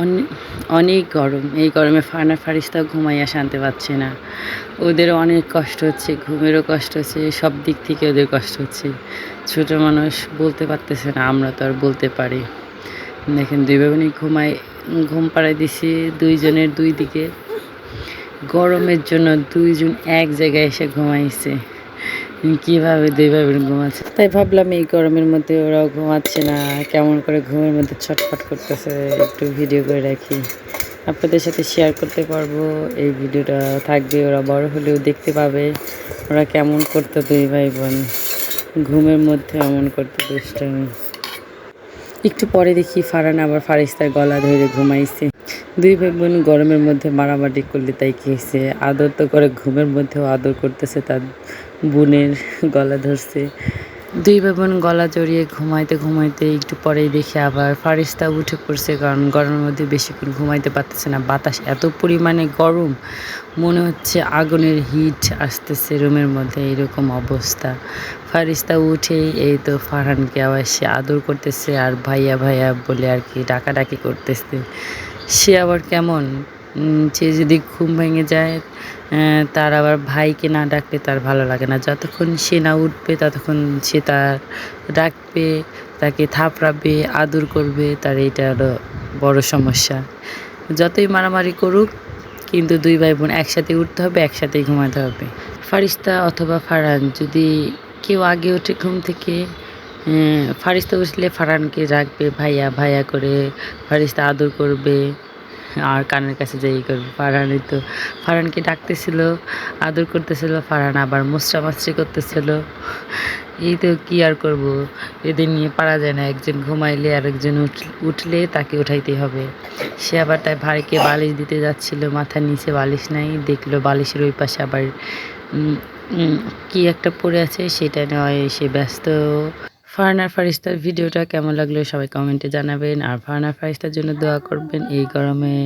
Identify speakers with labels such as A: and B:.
A: অনে- অনেক গরম। এই গরমে ফানা ফারিস্তা ঘুমাইয়া শান্তি পাচ্ছে না। ওদের অনেক কষ্ট হচ্ছে, ঘুমেরও কষ্ট হচ্ছে, সব দিক থেকে ওদের কষ্ট হচ্ছে। ছোটো মানুষ বলতে পারতেছে না, আমরা তো আর বলতে পারি। দেখেন, দুই বোনই ঘুমায় ঘুম পাড়াই দিছি দুইজনের দুই দিকে। গরমের জন্য দুইজন এক জায়গায় এসে ঘুমাইছে। কীভাবে বোন ঘুমাচ্ছে? তাই ভাবলাম এই গরমের মধ্যে ওরাও ঘুমাচ্ছে না, কেমন করে ঘুমের মধ্যে ছটফট করতেছে, একটু ভিডিও করে রাখি। আপনাদের সাথে শেয়ার করতে পারব, এই ভিডিওটা থাকবে, ওরা বড় হলেও দেখতে পাবে, ওরা কেমন করতো দুই ভাই বোন। ঘুমের মধ্যে এমন করতো দুষ্টামি। একটু পরে দেখি ফারান আবার ফারিস্তার গলা ধরে ঘুমাইছে। দুই ভাই বোন গরমের মধ্যে মারামারি করলে তাই কি হয়েছে? আদর তো করে ঘুমের মধ্যেও আদর করতেছে তার বোনের গলা ধরছে। দুই বোন গলা জড়িয়ে ঘুমাইতে ঘুমাইতে একটু পরেই দেখি আবার ফারিস্তা উঠে পড়ছে কারণ গরমের মধ্যে বেশিক্ষণ ঘুমাইতে পারতেছে না। বাতাস এত পরিমাণে গরম, মনে হচ্ছে আগুনের হিট আসতেছে রুমের মধ্যে, এরকম অবস্থা। ফারিস্তা উঠেই এই তো ফারহানকে আবার সে আদর করতেছে আর ভাইয়া ভাইয়া বলে আর কি ডাকাডাকি করতেছে। সে আবার কেমন? সে যদি ঘুম ভেঙে যায় তার আবার ভাইকে না ডাকলে তার ভালো লাগে না। যতক্ষণ সে না উঠবে, ততক্ষণ সে তার ডাকবে তাকে থাপড়াবে, আদর করবে, তার এইটা হলো বড় সমস্যা। যতই মারামারি করুক, কিন্তু দুই ভাই বোন একসাথে উঠতে হবে, একসাথেই ঘুমাতে হবে। ফারিস্তা অথবা ফারান যদি কেউ আগে ওঠে ঘুম থেকে ফারিস্তা উঠলে ফারহানকে রাখবে, ভাইয়া ভাইয়া করে, ফারিস্তা আদর করবে। আর কানের কাছে যাই করবে ফারহানই তো, ফারহানকে ডাকতেছিল, আদর করতেছিল, ফারহান আবার মাসরি করতেছিল। এই তো কি আর করব? এদের নিয়ে পারা যায় না, একজন ঘুমাইলে আর একজন উঠলে তাকে উঠাইতে হবে। সে আবার তাই ভাইকে বালিশ দিতে যাচ্ছিল মাথার নিচে বালিশ নাই, দেখল বালিশের ওই পাশে আবার কি একটা পড়ে আছে, সেটা নয়, সে ব্যস্ত। ফারনার ফারিস্তার ভিডিওটা কেমন লাগল সবাই কমেন্টে জানাবেন। আর ফার্নার ফারিস্তার জন্য দোয়া করবেন এই গরমে।